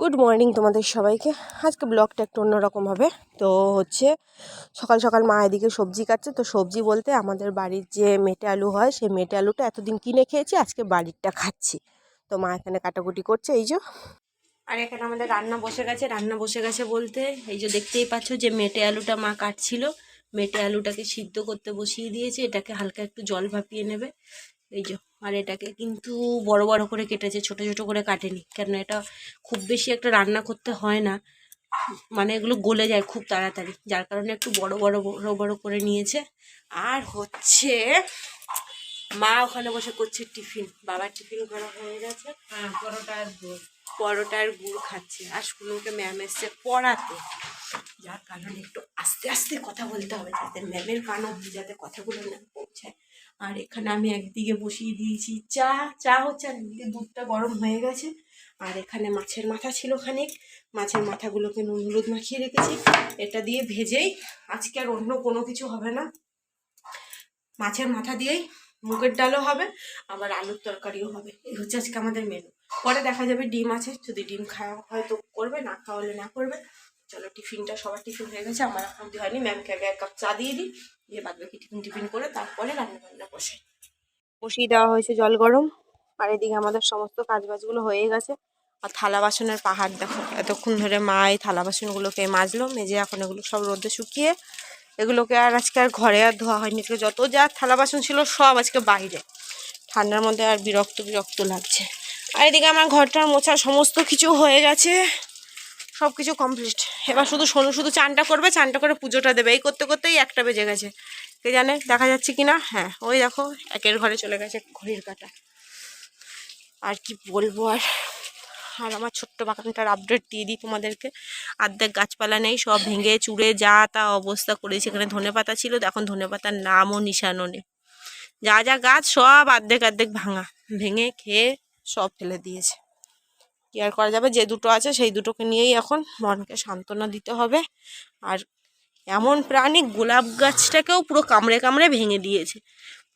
Good morning তোমাদের সবাইকে। আজকে ব্লগটা একটু অন্যরকম হবে। তো হচ্ছে সকাল সকাল মা এদিকে সবজি কাটছে। তো সবজি বলতে আমাদের বাড়ির যে মেটে আলু হয়, সেই মেটে আলুটা এতদিন কিনে খেয়েছি, আজকে বাড়িরটা খাচ্ছি। তো মা এখানে কাটাকুটি করছে, এই যে। আর এখানে আমাদের রান্না বসে গেছে। রান্না বসে গেছে বলতে, এই যে দেখতেই পাচ্ছ যে মেটে আলুটা মা কাটছিল। মেটে আলুটাকে সিদ্ধ করতে বসিয়ে দিয়েছে। এটাকে হালকা একটু জল ভাপিয়ে নেবে। এই যে। আর এটাকে কিন্তু বড় বড় করে কেটেছে ছোট ছোট করে কাটেনি। কেন এটা খুব বেশি একটা রান্না করতে হয় না। মানে এগুলো গলে যায় খুব তাড়াতাড়ি। যার কারণে একটু বড় বড় বড় বড় করে নিয়েছে। আর হচ্ছে মা ওখানে বসে করছে টিফিন। বাবার টিফিন করা হয়ে গেছে। হ্যাঁ পরোটার দুধ পরোটার গুড় খাচ্ছে। আর শুনুকে ম্যাম এসছে পড়াতে। যার কারণে একটু আস্তে আস্তে কথা বলতে হবে যাতে ম্যামের কান অব্দি যাতে কথাগুলো না পৌঁছায়। আর এখানে আমি একদিকে বসিয়ে দিয়েছি চা চা হচ্ছে আর এদিকে দুধটা গরম হয়ে গেছে। আর এখানে মাছের মাথা ছিল খানিক। মাছের মাথাগুলোকে নুন হলুদ মাখিয়ে রেখেছি। এটা দিয়ে ভেজেই আজকে আর অন্য কোনো কিছু হবে না। মাছের মাথা দিয়েই মুগের ডালও হবে, আবার আলুর তরকারিও হবে। এই হচ্ছে আজকে আমাদের মেনু পরে দেখা যাবে ডিম আছে। যদি ডিম খাওয়া হয়তো করবে, না খাওয়ালে না করবে। চলো টিফিনটা, সবার টিফিন হয়ে গেছে। আমার এখন হয়নি। ম্যামকে আগে এক কাপ চা দিয়ে দিই। দিয়ে বাদ বাকি টিফিন টিফিন করে তারপরে রান্না বসিয়ে দেওয়া হয়েছে জল গরম। আর এদিকে আমাদের সমস্ত কাজ বাজগুলো হয়ে গেছে। আর থালা বাসনের পাহাড় দেখো, এতক্ষণ ধরে মা এই থালা বাসনগুলোকে মাজলো, মেজে এখন এগুলো সব রোদে শুকিয়ে এগুলোকে আর আজকে আর ঘরে আর ধোয়া হয়নি। যত যা থালা বাসন ছিল সব আজকে বাইরে। ঠান্ডার মধ্যে আর বিরক্ত বিরক্ত লাগছে। আর এদিকে আমার ঘরটার মোছা সমস্ত কিছু হয়ে গেছে। সব কিছু কমপ্লিট এবার শুধু সোনু শুধু চানটা করবে, চানটা করে পুজোটা দেবে। এই করতে করতেই একটা বেজে গেছে। কে জানে, দেখা যাচ্ছে কি না হ্যাঁ ওই দেখো, একের ঘরে চলে গেছে ঘড়ির কাটা। আর কি বলব আর? আর আমার ছোট্ট বাগানটার আপডেট দিয়ে দিই তোমাদেরকে। আর্ধেক গাছপালা নেই, সব ভেঙে চুড়ে যা তা অবস্থা করেছে। এখানে ধনে পাতা ছিল এখন ধনে পাতার নামও নিশানও নেই। যা যা গাছ, সব আর্ধেক আর্ধেক ভাঙা, ভেঙে খেয়ে সব ফেলে দিয়েছে। কি আর করা যাবে? যে দুটো আছে, সেই দুটোকে নিয়েই এখন মনকে সান্ত্বনা দিতে হবে। আর এমন প্রাণী গোলাপ গাছটাকেও পুরো কামড়ে কামড়ে ভেঙে দিয়েছে।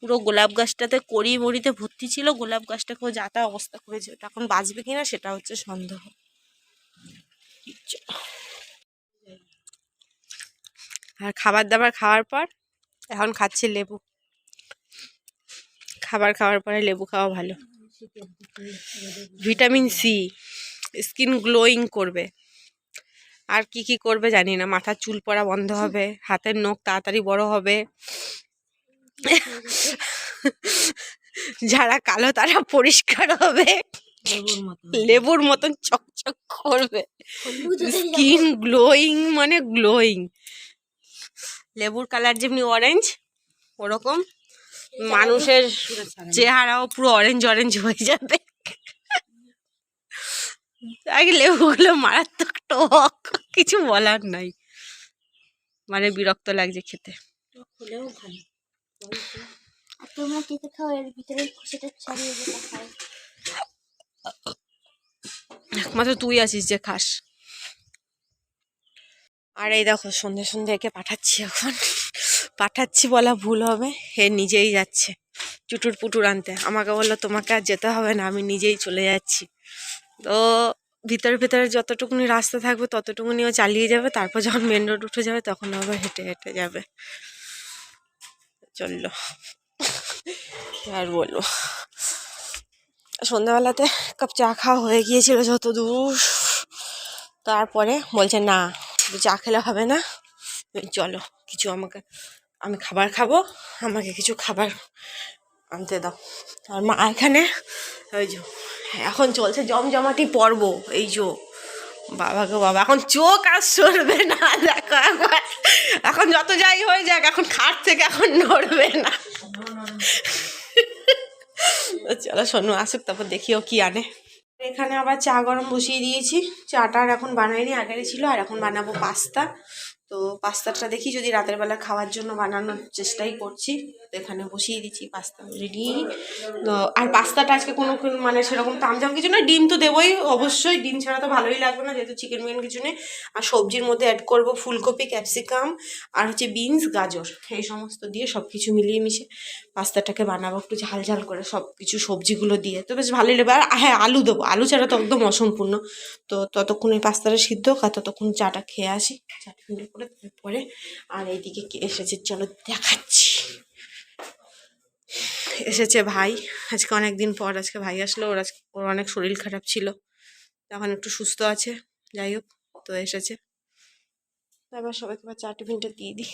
পুরো গোলাপ গাছটাতে কড়ি মড়িতে ভর্তি ছিল, গোলাপ গাছটাকেও যাতা অবস্থা করেছে, ওটা এখন বাঁচবে কিনা সেটা হচ্ছে সন্দেহ। আর খাবার দাবার খাওয়ার পর, এখন খাচ্ছি লেবু। খাবার খাওয়ার পরে লেবু খাওয়া ভালো। ভিটামিন সি, স্কিন গ্লোয়িং করবে। আর কি কি করবে জানি না। মাথার চুল পড়া বন্ধ হবে হাতের নখ তাড়াতাড়ি বড় হবে। যারা কালো তারা পরিষ্কার হবে। লেবুর লেবুর মতন চকচক করবে। স্কিন গ্লোয়িং মানে গ্লোয়িং। লেবুর কালার যেমনি অরেঞ্জ ওরকম মানুষের চেহারাও পুরো অরেঞ্জ অরেঞ্জ হয়ে যাবে। আগে লেবুগুলো মারাত্মক টক। কিছু বলার নাই। মানে বিরক্ত লাগছে খেতে। একমাত্র তুই আছিস যে খাস। আর এই দেখো সন্ধে সন্ধে একে পাঠাচ্ছি এখন। পাঠাচ্ছি বলা ভুল হবে হে নিজেই যাচ্ছে। চুটুর পুটুর আনতে। আমাকে বলল তোমাকে আর যেতে হবে না আমি নিজেই চলে যাচ্ছি। তো ভিতরে ভিতরে যতটুকুনি রাস্তা থাকবে ততটুকুনিও চালিয়ে যাবে, তারপর যখন মেন রোড উঠে যাবে তখন আবার হেঁটে হেঁটে যাবে। চলল। আর বলব? সন্ধ্যাবেলাতে কাপ চা খাওয়া হয়ে গিয়েছিল যত দূর তারপরে বলছে, না চা খেলে হবে না। চলো, কিছু আমাকে, আমি খাবার খাব, আমাকে কিছু খাবার আনতে দাও। আর মা এখানে, ওই যো এখন চলছে জমজমাটি পর্ব, এই যো। বাবাকে বাবা, এখন চোখ আর সরবে না, দেখো এখন এখন যত যাই হয়ে যাক, এখন খাট থেকে এখন নড়বে না। চলো শোনো আসুক, তারপর দেখিও কি আনে। এখানে আবার চা গরম বসিয়ে দিয়েছি। চাটা আর এখন বানাইনি, আগেরই ছিল, আর এখন বানাবো পাস্তা। তো পাস্তাটা দেখি যদি রাতের বেলা খাওয়ার জন্য বানানোর চেষ্টাই করছি। তো এখানে বসিয়ে দিচ্ছি পাস্তা রেডি তো আর পাস্তাটা আজকে কোনো মানে সেরকম তামজাম কিছু না ডিম তো দেবোই অবশ্যই। ডিম ছাড়া তো ভালোই লাগবে না, যেহেতু চিকেন মিকেন কিছু নেই। আর সবজির মধ্যে অ্যাড করব ফুলকপি ক্যাপসিকাম আর হচ্ছে বিনস গাজর। এই সমস্ত দিয়ে সব কিছু মিলিয়ে মিশে পাস্তাটাকে বানাবো, একটু ঝাল ঝাল করে সব কিছু সবজিগুলো দিয়ে। তো বেশ ভালোই লাগবে আর হ্যাঁ আলু দেবো। আলু ছাড়া তো একদম অসম্পূর্ণ। তো ততক্ষণ এই পাস্তাটা সিদ্ধ আর ততক্ষণ চাটা খেয়ে আসি। চাটা করে, তারপরে আর এইদিকে এসেছে? চলো দেখাচ্ছি। এসেছে ভাই। আজকে অনেক দিন পর, আজকে ভাই আসলো। ওর আজকে, ওর অনেক শরীর খারাপ ছিল। এখন একটু সুস্থ আছে। যাই হোক, তো এসেছে। তারপর সবাইকে এবার চা টিফিনটা দিয়ে দিই।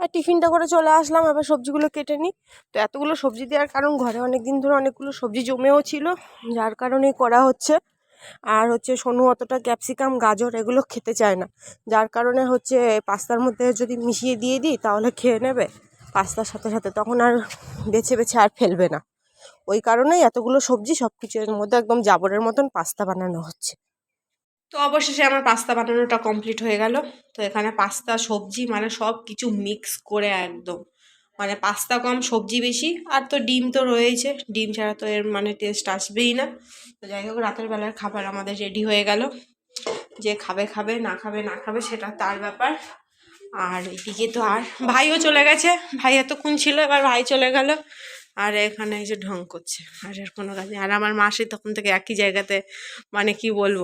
আর টিফিনটা করে চলে আসলাম। এবার সবজিগুলো কেটে নিই। তো এতগুলো সবজি দেওয়ার কারণ, ঘরে অনেক দিন ধরে অনেকগুলো সবজি জমেও ছিল। যার কারণেই করা হচ্ছে। আর হচ্ছে সোনু অতটা ক্যাপসিকাম, গাজর এগুলো খেতে চায় না। যার কারণে হচ্ছে পাস্তার মধ্যে যদি মিশিয়ে দিয়ে দিই, তাহলে খেয়ে নেবে পাস্তার সাথে সাথে। তখন আর বেছে বেছে আর ফেলবে না। ওই কারণেই এতগুলো সবজি সব কিছু এর মধ্যে একদম জাবরের মতন পাস্তা বানানো হচ্ছে। তো অবশেষে আমার পাস্তা বানানোটা কমপ্লিট হয়ে গেল। তো এখানে পাস্তা, সবজি মানে সব কিছু মিক্স করে একদম। মানে পাস্তা কম, সবজি বেশি, আর তো ডিম তো রয়েছে ডিম ছাড়া তো এর মানে টেস্ট আসবেই না। তো যাই হোক, রাতের বেলার খাবার আমাদের রেডি হয়ে গেল। যে খাবে খাবে, না খাবে না খাবে, সেটা তার ব্যাপার। আর এদিকে তো আর ভাইও চলে গেছে। ভাই এতক্ষণ ছিল, এবার ভাই চলে গেল। আর এখানে এসে ঢং করছে, আর এর কোনো কাজ। আর আমার মাসি তখন থেকে একই জায়গাতে মানে কি বলব?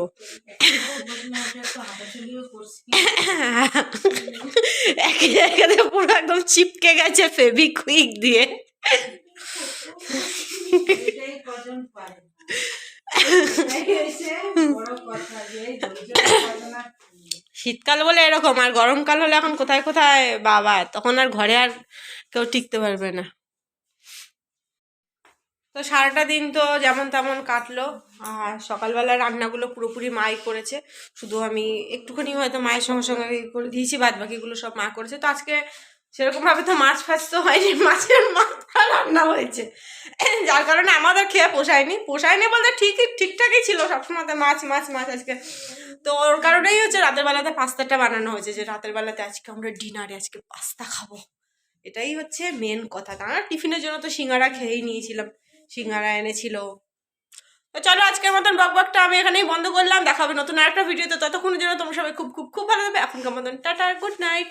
একই জায়গাতে পুরো একদম চিপকে গেছে ফেভিকুইক দিয়ে। শীতকাল বলে এরকম, আর গরমকাল হলে এখন কোথায় কোথায় বাবা, তখন আর ঘরে আর কেউ টিকতে পারবে না। তো সারাটা দিন তো যেমন তেমন কাটলো, আর সকালবেলা রান্নাগুলো পুরোপুরি মাই করেছে। শুধু আমি একটুখানি হয়তো মায়ের সঙ্গে সঙ্গে করে দিয়েছি বাদ বাকিগুলো সব মা করেছে। তো আজকে সেরকমভাবে তো মাছ ফাছ তো হয়নি, মাছের মাথা রান্না হয়েছে। যার কারণে আমাদের খেয়ে পোষায়নি। পোষায়নি বলতে ঠিকই, ঠিকঠাকই ছিল সবসময় তো মাছ মাছ মাছ আজকে। তো ওর কারণেই হচ্ছে রাতের বেলাতে পাস্তাটা বানানো হয়েছে, যে রাতের বেলাতে আজকে আমরা ডিনারে আজকে পাস্তা খাব। এটাই হচ্ছে মেন কথা। তা টিফিনের জন্য তো সিঙ্গারা খেয়েই নিয়েছিলাম। সিঙ্গারা এনেছিল। তো চলো আজকের মতন বক বকটা আমি এখানেই বন্ধ করলাম। দেখাবে নতুন আরেকটা ভিডিওতে ততক্ষণের জন্য তোমার সবাই খুব খুব খুব ভালো হবে এখনকার মতন টাটা গুড নাইট